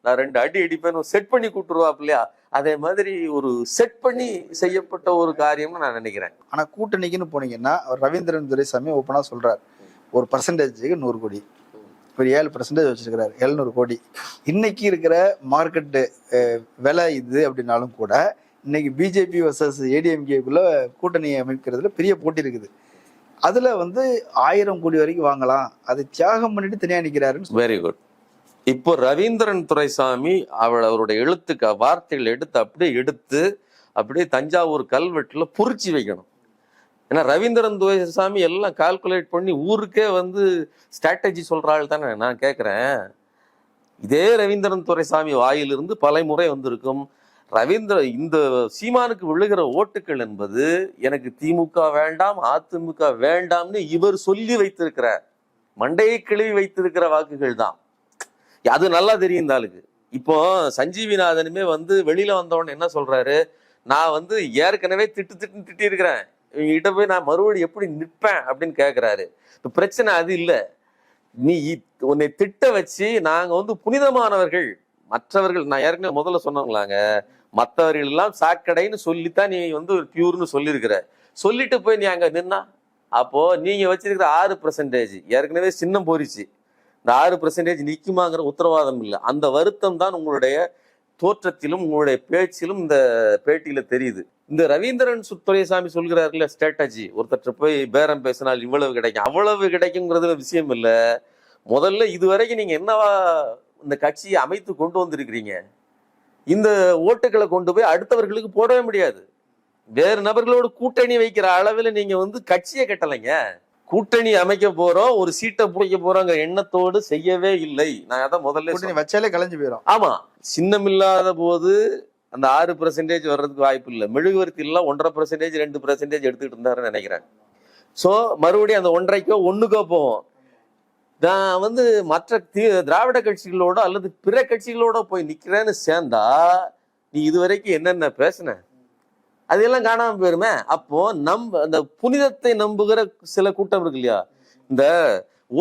நான் ரெண்டு அடி அடிப்பேன்னு செட் பண்ணி கூட்டுருவாப் இல்லையா அதே மாதிரி ஒரு செட் பண்ணி செய்யப்பட்ட ஒரு காரியம்னு நான் நினைக்கிறேன். ஆனா கூட்டணிக்குன்னு போனீங்கன்னா ரவீந்திரன் துரைசாமி ஓப்பனா சொல்றாரு. ஒரு பர்சன்டேஜுக்கு நூறு கோடி. ஒரு ஏழு பர்சன்டேஜ் வச்சிருக்கிறாரு. எழுநூறு கோடி. இன்னைக்கு இருக்கிற மார்க்கெட்டு விலை இது அப்படின்னாலும் கூட இன்னைக்கு பிஜேபி வர்சஸ் ஏடிஎம்கேக்குள்ள கூட்டணி அமைக்கிறதுல பெரிய போட்டி இருக்குது. அதுல வந்து ஆயிரம் கோடி வரைக்கும் வாங்கலாம். அதை தியாகம் பண்ணிட்டு தனியா நிக்கிறாருன்னு வெரி குட் இப்போ ரவீந்திரன் துரைசாமி அவள் அவருடைய எழுத்துக்க வார்த்தைகள் எடுத்து அப்படியே எடுத்து அப்படியே தஞ்சாவூர் கல்வெட்டில் புரிச்சு வைக்கணும். ஏன்னா ரவீந்திரன் துரைசாமி எல்லாம் கால்குலேட் பண்ணி ஊருக்கே வந்து ஸ்ட்ராட்டஜி சொல்கிறாள் தானே நான் கேட்குறேன் இதே ரவீந்திரன் துரைசாமி வாயிலிருந்து பலமுறை வந்திருக்கும். ரவீந்திர இந்த சீமானுக்கு விழுகிற ஓட்டுகள் என்பது எனக்கு திமுக வேண்டாம் அதிமுக வேண்டாம்னு இவர் சொல்லி வைத்திருக்கிறார். மண்டையை கிளவி வைத்திருக்கிற வாக்குகள் தான். அது நல்லா தெரியும் இந்த ஆளுக்கு. இப்போ சஞ்சீவிநாதனுமே வந்து வெளியில வந்தவொடனே என்ன சொல்றாரு? நான் வந்து ஏற்கனவே திட்டு திட்டுன்னு திட்டி இருக்கிறேன் இவங்க கிட்ட போய் நான் மறுபடியும் எப்படி நிற்பேன் அப்படின்னு கேட்குறாரு இப்போ பிரச்சனை அது இல்லை. நீ இ- உன்னை திட்ட வச்சு நாங்கள் வந்து புனிதமானவர்கள். மற்றவர்கள் நான் ஏற்கனவே முதல்ல சொன்னவங்களாங்க. மற்றவர்கள் எல்லாம் சாக்கடைன்னு சொல்லித்தான் நீ வந்து ஒரு பியூர்னு சொல்லியிருக்கிற. சொல்லிட்டு போய் நீ அங்கே நின்னா அப்போ நீங்க வச்சிருக்கிற ஆறு பர்சன்டேஜ் ஏற்கனவே சின்னம் போரிச்சு. இந்த ஆறு பர்சன்டேஜ் நிற்குமாங்கிற உத்தரவாதம் இல்லை. அந்த வருத்தம் தான் உங்களுடைய தோற்றத்திலும் உங்களுடைய பேச்சிலும் இந்த பேட்டியில தெரியுது. இந்த ரவீந்திரன் சு- துரைசாமி சொல்கிறாருல ஸ்ட்ராட்டஜி. ஒருத்தர் போய் பேரம் பேசினால் இவ்வளவு கிடைக்கும். அவ்வளவு கிடைக்குங்கிறது விஷயம் இல்லை. முதல்ல இதுவரைக்கும் நீங்க என்னவா இந்த கட்சியை அமைத்து கொண்டு வந்திருக்கிறீங்க? இந்த ஓட்டுகளை கொண்டு போய் அடுத்தவர்களுக்கு போடவே முடியாது. வேறு நபர்களோடு கூட்டணி வைக்கிற அளவில் நீங்க வந்து கட்சியை கட்டலைங்க. கூட்டணி அமைக்க போறோம் ஒரு சீட்டை பிடிக்க போறோங்கிற எண்ணத்தோடு செய்யவே இல்லை. நான் அதான் முதல்ல கூட்டணி. வச்சாலே கலைஞ்சு போயிடும் ஆமா சின்னம் இல்லாத போது அந்த ஆறு பெர்சன்டேஜ் வர்றதுக்கு வாய்ப்பு இல்லை. மெழுகுவர்த்தி எல்லாம் ஒன்றரை பெர்சன்டேஜ் ரெண்டு பெர்சன்டேஜ் எடுத்துக்கிட்டு இருந்தாருன்னு நினைக்கிறேன். சோ மறுபடியும் அந்த ஒன்றைக்கோ ஒண்ணுக்கோ போவோம். நான் வந்து மற்ற தி- திராவிட கட்சிகளோட அல்லது பிற கட்சிகளோட போய் நிக்கிறேன்னு சேர்ந்தா நீ இதுவரைக்கும் என்னென்ன பேசுன? அதையெல்லாம் காணாம போயிருமே. அப்போ நம் அந்த புனிதத்தை நம்புகிற சில கூட்டம் இருக்கு இல்லையா? இந்த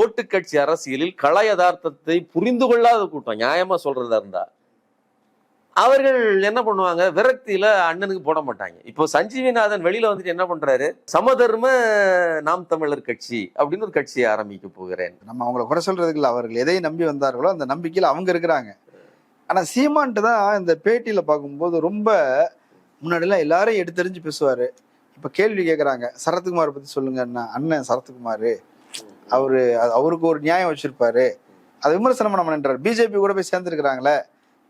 ஓட்டுக்கட்சி அரசியலில் கள யதார்த்தத்தை புரிந்து கொள்ளாத கூட்டம் நியாயமா சொல்றதா இருந்தா. அவர்கள் என்ன பண்ணுவாங்க? விரக்தியில அண்ணனுக்கு போட மாட்டாங்க. இப்போ சஞ்சீவிநாதன் வெளியில வந்துட்டு என்ன பண்றாரு? சமதர்ம நாம் தமிழர் கட்சி அப்படின்னு ஒரு கட்சியை ஆரம்பிக்க போகிறேன். நம்ம அவங்கள குறை சொல்றதுக்கு இல்லை. அவர்கள் எதை நம்பி வந்தார்களோ அந்த நம்பிக்கையில அவங்க இருக்கிறாங்க. ஆனா சீமான்ட்டு தான் இந்த பேட்டியில பார்க்கும்போது ரொம்ப முன்னாடிலாம் எல்லாரையும் எடுத்தெறிஞ்சு பேசுவாரு. இப்ப கேள்வி கேக்குறாங்க சரத்குமார் பத்தி சொல்லுங்க அண்ணா அண்ணன் சரத்குமார். அவரு அவருக்கு ஒரு நியாயம் வச்சிருப்பாரு. அதை விமர்சனம் பண்ண மாட்டேன்றார். பிஜேபி கூட போய் சேர்ந்துருக்கிறாங்களே.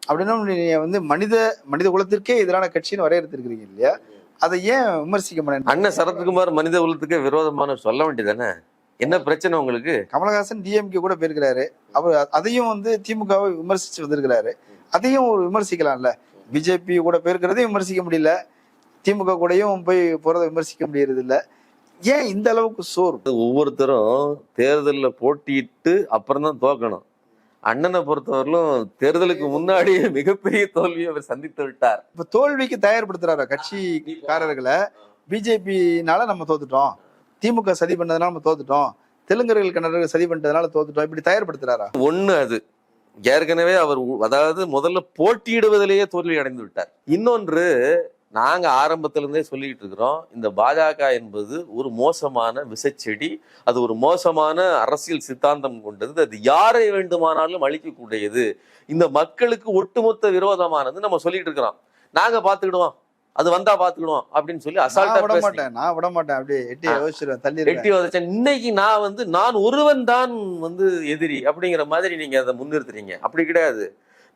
அப்படின்னா நீங்க வந்து மனித மனித குலத்திற்கே எதிரான கட்சின்னு வரையறுத்திருக்கிறீங்க இல்லையா? அதை ஏன் விமர்சிக்க மாட்டேன்? அண்ணன் சரத்குமார் மனித குலத்துக்கு விரோதமான சொல்ல வேண்டியதானே? என்ன பிரச்சனை உங்களுக்கு? கமலஹாசன் டிஎம்கே கூட போயிருக்கிறாரு. அவர் அதையும் வந்து திமுகவை விமர்சிச்சு வந்திருக்கிறாரு. அதையும் ஒரு விமர்சிக்கலாம்ல. பிஜேபி கூட போயிருக்கிறதையும் விமர்சிக்க முடியல. திமுக கூடயும் போய் போறதை விமர்சிக்க முடியறது இல்ல ஏன் இந்த அளவுக்கு சோர்வு? ஒவ்வொருத்தரும் தேர்தலில் போட்டியிட்டு அப்புறம் தான் தோக்கணும். அண்ணனை பொறுத்தவரையிலும் தேர்தலுக்கு முன்னாடியே மிகப்பெரிய தோல்வியை அவர் சந்தித்து விட்டார். இப்ப தோல்விக்கு தயார்படுத்துறாரு கட்சிக்காரர்களை பிஜேபினால நம்ம தோத்துட்டோம். திமுக சதி பண்ணதுனால நம்ம தோத்துட்டோம். தெலுங்கர்கள் கன்னடர்கள் சதி பண்ணதுனால தோத்துட்டோம். இப்படி தயார்படுத்துறாரா? ஒண்ணு அது. ஏற்கனவே அவர் அதாவது முதல்ல போட்டியிடுவதிலேயே தோல்வி அடைந்து விட்டார். இன்னொன்று நாங்க ஆரம்பத்திலிருந்தே சொல்லிட்டு இருக்கிறோம் இந்த பாஜக என்பது ஒரு மோசமான விசைச்செடி அது ஒரு மோசமான அரசியல் சித்தாந்தம் கொண்டது அது யாரை வேண்டுமானாலும் அழிக்கக்கூடியது. இந்த மக்களுக்கு ஒட்டுமொத்த விரோதமானது நம்ம சொல்லிட்டு இருக்கிறோம். நாங்க பாத்துக்கிடுவோம் அது வந்தா பாத்துக்கிடுவோம் அப்படின்னு சொல்லி அசால்ட்டா விட. மாட்டேன் நான் விட மாட்டேன். அப்படியே எட்டி. யோசிச்சிருவேன் தள்ளி எட்டி வதச்சேன் இன்னைக்கு நான் வந்து நான் ஒருவன் தான் வந்து எதிரி அப்படிங்கிற மாதிரி நீங்க அதை முன்னிறுத்துறீங்க. அப்படி கிடையாது.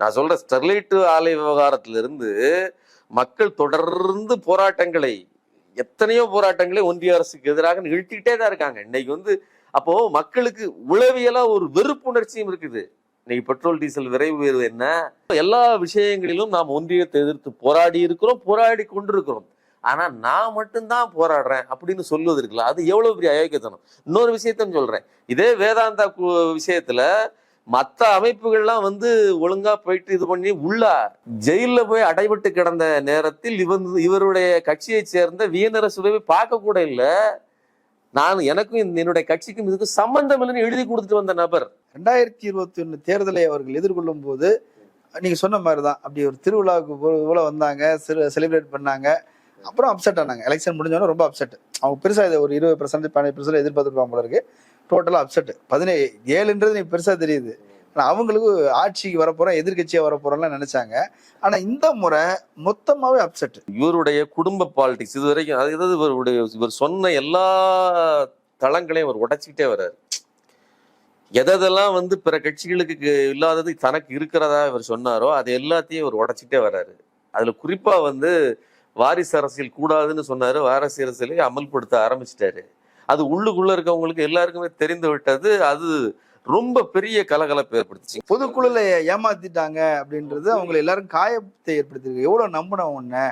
நான் சொல்ற ஸ்டெர்லைட் ஆலை விவகாரத்துல இருந்து மக்கள் தொடர்ந்து போராட்டங்களை எத்தனையோ போராட்டங்களை ஒன்றிய அரசுக்கு எதிராக நிகழ்த்திக்கிட்டே தான் இருக்காங்க. இன்னைக்கு வந்து அப்போ மக்களுக்கு உளவியலா ஒரு வெறுப்புணர்ச்சியும் இருக்குது. இன்னைக்கு பெட்ரோல் டீசல் விரை உயர்வு என்ன? எல்லா விஷயங்களிலும் நாம் ஒன்றியத்தை எதிர்த்து போராடி இருக்கிறோம் போராடி கொண்டிருக்கிறோம். ஆனா நான் மட்டும்தான் போராடுறேன் அப்படின்னு சொல்லுவது இருக்குல்ல அது எவ்வளவு பெரிய அயோக்கியத்தனம்? இன்னொரு விஷயத்தையும் சொல்றேன். இதே வேதாந்தா விஷயத்துல மத்த அமைப்புகள்லாம் வந்து ஒழுங்கா போயிட்டு இது பண்ணி உள்ள ஜெயில்ல போய் அடைபட்டு கிடந்த நேரத்தில் இவன் இவருடைய கட்சியை சேர்ந்த வியனரசுவை பார்க்க கூட இல்ல. நான் எனக்கும் இந்த- என்னுடைய கட்சிக்கும் இதுக்கு சம்பந்தம் இல்லைன்னு எழுதி கொடுத்துட்டு வந்த நபர். ரெண்டாயிரத்தி இருபத்தி ஒன்று தேர்தலை அவர்கள் எதிர்கொள்ளும் போது நீங்க சொன்ன மாதிரிதான் அப்படி ஒரு திருவிழாவுக்கு போல வந்தாங்க செலிப்ரேட் பண்ணாங்க அப்புறம் அப்செட் ஆனாங்க. எலெக்ஷன் முடிஞ்சோடனே ரொம்ப அப்செட் அவங்க பெருசா இதை ஒரு இருபது பர்சன்ட் பதினஞ்சு பர்சன்ட் எதிர்பார்த்துருப்பாங்க போல இருக்கு. டோட்டலா அப்செட் பதினேழு ஏழுன்றது நீ பெருசா தெரியுது. ஆனால் அவங்களுக்கு ஆட்சிக்கு வரப்போகிறோம் எதிர்கட்சியாக வரப்போகிறோம்லாம் நினைச்சாங்க. ஆனா இந்த முறை மொத்தமாவே அப்செட் இவருடைய குடும்ப பாலிடிக்ஸ் இது வரைக்கும் அதாவது இவருடைய இவர் சொன்ன எல்லா தளங்களையும் அவர் உடைச்சிக்கிட்டே வர்றாரு. எதெல்லாம் வந்து பிற கட்சிகளுக்கு இல்லாதது தனக்கு இருக்கிறதா இவர் சொன்னாரோ அது எல்லாத்தையும் இவர் உடைச்சிட்டே வர்றாரு. அதுல குறிப்பா வந்து வாரிசு அரசியல் கூடாதுன்னு சொன்னாரு வாரிசு அரசியலை அமல்படுத்த ஆரம்பிச்சிட்டாரு. அது உள்ளுக்குள்ள இருக்கவங்களுக்கு எல்லாருக்குமே தெரிந்து விட்டது அது ரொம்ப பெரிய கலகலப்பை ஏற்படுத்துச்சு. பொதுக்குழுல ஏமாத்திட்டாங்க அப்படின்றது அவங்க எல்லாரும் காயத்தை ஏற்படுத்திருக்கு எவ்வளவு நம்பின உன்ன?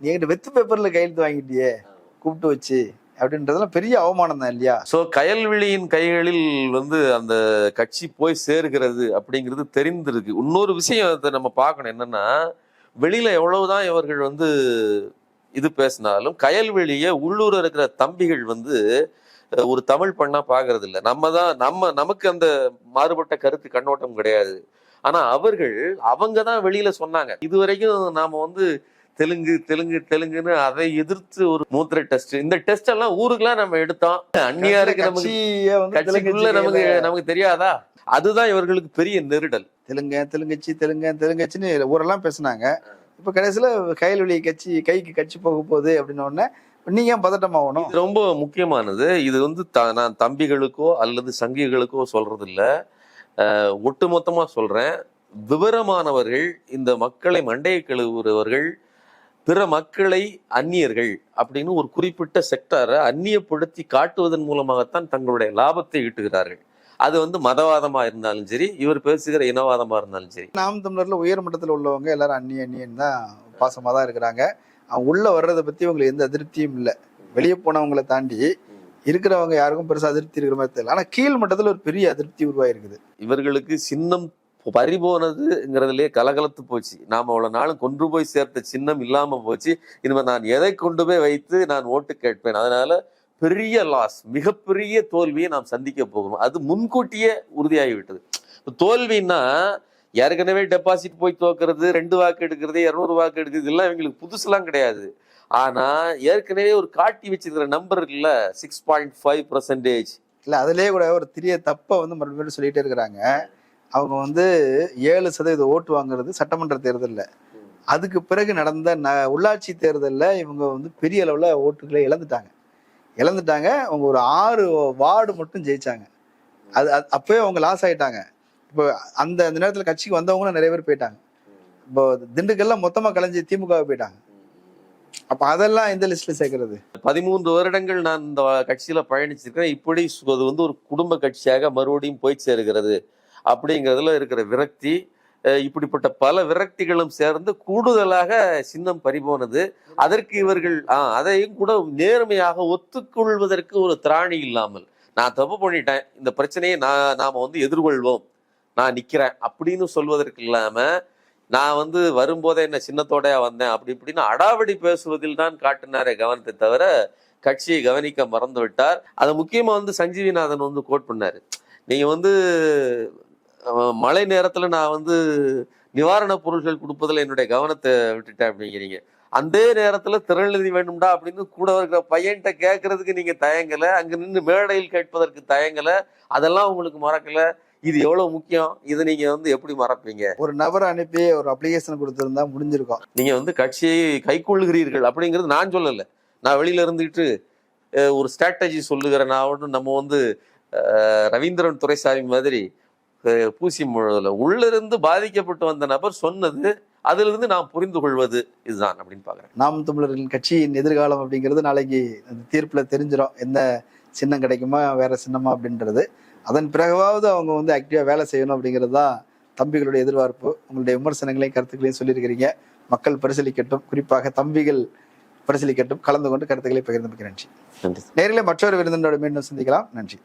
நீ என்கிட்ட வெத்து பேப்பர்ல கையெழுத்து வாங்கிட்டியே கூப்பிட்டு வச்சு அப்படின்றதெல்லாம் பெரிய அவமானம் தான் இல்லையா? சோ கயல்விழியின் கைகளில் வந்து அந்த கட்சி போய் சேர்கிறது அப்படிங்கிறது தெரிந்திருக்கு. இன்னொரு விஷயம் நம்ம பார்க்கணும். என்னன்னா வெளியில எவ்வளவுதான் இவர்கள் வந்து இது பேசினாலும் கயல்வெளிய உள்ளூர் இருக்கிற தம்பிகள் வந்து ஒரு தமிழ் பண்ணா பாக்குறது இல்ல நம்ம தான் நம்ம நமக்கு அந்த மாறுபட்ட கருத்து கண்ணோட்டம் கிடையாது. ஆனா அவர்கள் அவங்க தான் வெளியில சொன்னாங்க. இதுவரைக்கும் நாம வந்து தெலுங்கு தெலுங்கு தெலுங்குன்னு அதை எதிர்த்து ஒரு மூத்திர டெஸ்ட். இந்த டெஸ்ட் எல்லாம் ஊருக்குலாம் நம்ம எடுத்தோம். அந்நியா இருக்கு நமக்கு கட்சிக்குள்ள நமக்கு நமக்கு தெரியாதா? அதுதான் இவர்களுக்கு பெரிய நெருடல். தெலுங்க தெலுங்கச்சி தெலுங்க தெலுங்கச்சின்னு ஊரெல்லாம் பேசுனாங்க. இப்ப கடைசியில கையில் வெளியே கட்சி கைக்கு கட்சி போக போகுது அப்படின்னு உடனே நீங்க ஏன் பதட்டம் ஆகணும் இது ரொம்ப முக்கியமானது. இது வந்து த- நான் தம்பிகளுக்கோ அல்லது சங்கிகளுக்கோ சொல்றது இல்ல ஒட்டுமொத்தமா சொல்றேன். விவரமானவர்கள் இந்த மக்களை மண்டையை கழுவுறவர்கள் பிற மக்களை அந்நியர்கள் அப்படின்னு ஒரு குறிப்பிட்ட செக்டாரை அந்நியப்படுத்தி காட்டுவதன் மூலமாகத்தான் தங்களுடைய லாபத்தை ஈட்டுகிறார்கள். அது வந்து மதவாதமா இருந்தாலும் சரி இவர் பேசுகிற இனவாதமா இருந்தாலும் சரி. நாம் தமிழர்ல உயர் மட்டத்துல உள்ளவங்க எல்லாரும் அந்நிய அந்நியன் தான் பாசமா தான் இருக்கிறாங்க. அவங்க உள்ள வர்றதை பத்தி அவங்களுக்கு எந்த அதிருப்தியும் இல்லை. வெளியே போனவங்களை தாண்டி இருக்கிறவங்க யாருக்கும் பெருசா அதிருப்தி இருக்கிற மாதிரி தெரியல. ஆனா கீழ் மட்டத்துல ஒரு பெரிய அதிருப்தி உருவாயிருக்குது. இவர்களுக்கு சின்னம் பறிபோனதுங்கிறதுலயே கலகலத்து போச்சு. நாம அவ்வளவு நாளும் கொண்டு போய் சேர்த்த சின்னம் இல்லாம போச்சு. இனிமே நான் எதை கொண்டு போய் வைத்து நான் ஓட்டு கேட்பேன்? அதனால பெரிய லாஸ் மிகப்பெரிய தோல்வியை நாம் சந்திக்க போகிறோம். அது முன்கூட்டியே உறுதியாகிவிட்டது. தோல்வின்னா ஏற்கனவே டெபாசிட் போய் தோக்குறது ரெண்டு வாக்கு எடுக்கிறது இரநூறு வாக்கு எடுக்கிறது இதெல்லாம் இவங்களுக்கு புதுசுலாம் கிடையாது. ஆனால் ஏற்கனவே ஒரு காட்டி வச்சிருக்கிற நம்பர் இருக்குல்ல சிக்ஸ் பாயிண்ட் ஃபைவ் பர்சன்டேஜ் இல்லை அதிலே கூட ஒரு திரிய தப்பை வந்து மறுபடியும் சொல்லிட்டே இருக்கிறாங்க. அவங்க வந்து ஏழு சதவீத ஓட்டு வாங்குறது சட்டமன்ற தேர்தலில். அதுக்கு பிறகு நடந்த ந உள்ளாட்சி தேர்தலில் இவங்க வந்து பெரிய அளவில் ஓட்டுகளை இழந்துட்டாங்க. இழந்துட்டாங்க. அவங்க ஒரு ஆறு வார்டு மட்டும் ஜெயிச்சாங்க. அது அது- அப்பவே அவங்க லாஸ் ஆயிட்டாங்க. இப்போ அந்த அந்த நேரத்துல கட்சிக்கு வந்தவங்களும் நிறைய பேர் போயிட்டாங்க. இப்போ திண்டுக்கல்ல மொத்தமா கலைஞ்சி திமுக போயிட்டாங்க. அப்ப அதெல்லாம் எந்த லிஸ்ட்ல சேர்க்கறது? பதிமூன்று வருடங்கள் நான் இந்த கட்சியில பயணிச்சிருக்கிறேன் இப்படி அது வந்து ஒரு குடும்ப கட்சியாக மறுபடியும் போய் சேருகிறது அப்படிங்கிறதுல இருக்கிற விரக்தி அஹ் இப்படிப்பட்ட பல விரக்திகளும் சேர்ந்து கூடுதலாக சின்னம் பறிபோனது. அதற்கு இவர்கள் ஆஹ் அதையும் கூட நேர்மையாக ஒத்துக்கொள்வதற்கு ஒரு திராணி இல்லாமல் நான் தப்பு பண்ணிட்டேன். இந்த பிரச்சனையை நான் நாம வந்து எதிர்கொள்வோம். நான் நிக்கிறேன் அப்படின்னு சொல்வதற்கு இல்லாம நான் வந்து வரும்போதே என்ன சின்னத்தோடையா வந்தேன் அப்படி இப்படின்னு அடாவடி பேசுவதில் தான் காட்டினாரே கவனத்தை தவிர கட்சியை கவனிக்க மறந்து விட்டார். அதை முக்கியமா வந்து சஞ்சீவிநாதன் வந்து கோட் பண்ணாரு. நீங்க வந்து மழை நேரத்துல நான் வந்து நிவாரணப் பொருட்கள் கொடுப்பதில் என்னுடைய கவனத்தை விட்டுட்டேன் அப்படிங்கிறீங்க. அந்த நேரத்துல திரள்நிதி வேணும்டா அப்படின்னு கூட இருக்கிற பையன்கிட்ட கேட்கறதுக்கு நீங்க தயங்கல அங்க நின்று மேடையில் கேட்பதற்கு தயங்கல அதெல்லாம் உங்களுக்கு மறக்கலை. இது எவ்வளவு முக்கியம்? இதை நீங்க வந்து எப்படி மறப்பீங்க? ஒரு நபரை அனுப்பி ஒரு அப்ளிகேஷன் கொடுத்திருந்தா முடிஞ்சிருக்கும் நீங்க வந்து கட்சியை கைக்கொள்ளுகிறீர்கள் அப்படிங்கிறது நான் சொல்லல. நான் வெளியில இருந்துட்டு அஹ், ஒரு ஸ்ட்ராட்டஜி சொல்லுகிற நான் நம்ம வந்து ரவீந்திரன் துரைசாமி மாதிரி பூசி முழுவதுல. உள்ள இருந்து பாதிக்கப்பட்டு வந்த நபர் சொன்னது அதுல இருந்து நான் புரிந்து கொள்வது இதுதான் அப்படின்னு பாக்குறேன் நாம் தமிழர்களின் கட்சியின் எதிர்காலம் அப்படிங்கிறது நாளைக்கு அந்த தீர்ப்புல தெரிஞ்சிடும் எந்த சின்னம் கிடைக்குமா வேற சின்னமா அப்படின்றது. அதன் பிறகாவது அவங்க வந்து ஆக்டிவா வேலை செய்யணும் அப்படிங்கிறது தான் தம்பிகளுடைய எதிர்பார்ப்பு. உங்களுடைய விமர்சனங்களையும் கருத்துக்களையும் சொல்லியிருக்கிறீங்க. மக்கள் பரிசீலிக்கட்டும். குறிப்பாக தம்பிகள் பரிசீலிக்கட்டும். கலந்து கொண்டு கருத்துக்களை பகிர்ந்து நன்றி. நன்றி நேரிலே மற்றொரு விருந்தினோட மீண்டும் சந்திக்கலாம். நன்றி.